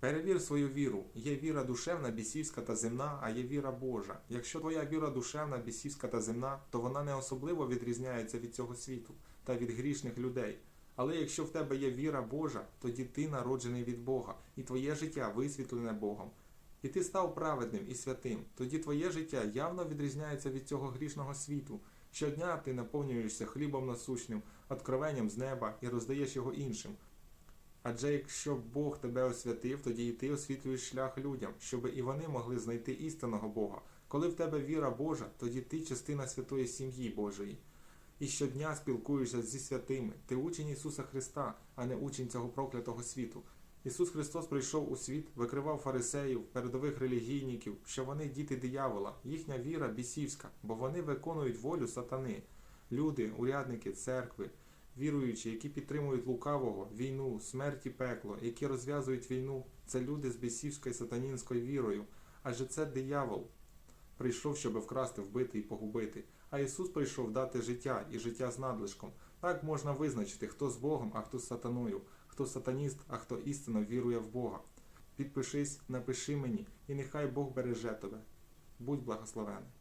Перевір свою віру. Є віра душевна, бісівська та земна, а є віра Божа. Якщо твоя віра душевна, бісівська та земна, то вона не особливо відрізняється від цього світу та від грішних людей. Але якщо в тебе є віра Божа, тоді ти народжений від Бога, і твоє життя висвітлене Богом. І ти став праведним і святим, тоді твоє життя явно відрізняється від цього грішного світу. Щодня ти наповнюєшся хлібом насущним, откровенням з неба і роздаєш його іншим. Адже якщо Бог тебе освятив, тоді і ти освітлюєш шлях людям, щоб і вони могли знайти істинного Бога. Коли в тебе віра Божа, тоді ти частина святої сім'ї Божої. І щодня спілкуєшся зі святими. Ти учень Ісуса Христа, а не учень цього проклятого світу. Ісус Христос прийшов у світ, викривав фарисеїв, передових релігійників, що вони діти диявола, їхня віра бісівська, бо вони виконують волю сатани. Люди, урядники, церкви, віруючі, які підтримують лукавого, війну, смерть і пекло, які розв'язують війну, це люди з бісівською сатанінською вірою, адже це диявол прийшов, щоб вкрасти, вбити і погубити. А Ісус прийшов дати життя і життя з надлишком. Так можна визначити, хто з Богом, а хто з сатаною, хто сатаніст, а хто істинно вірує в Бога. Підпишись, напиши мені, і нехай Бог береже тебе. Будь благословений.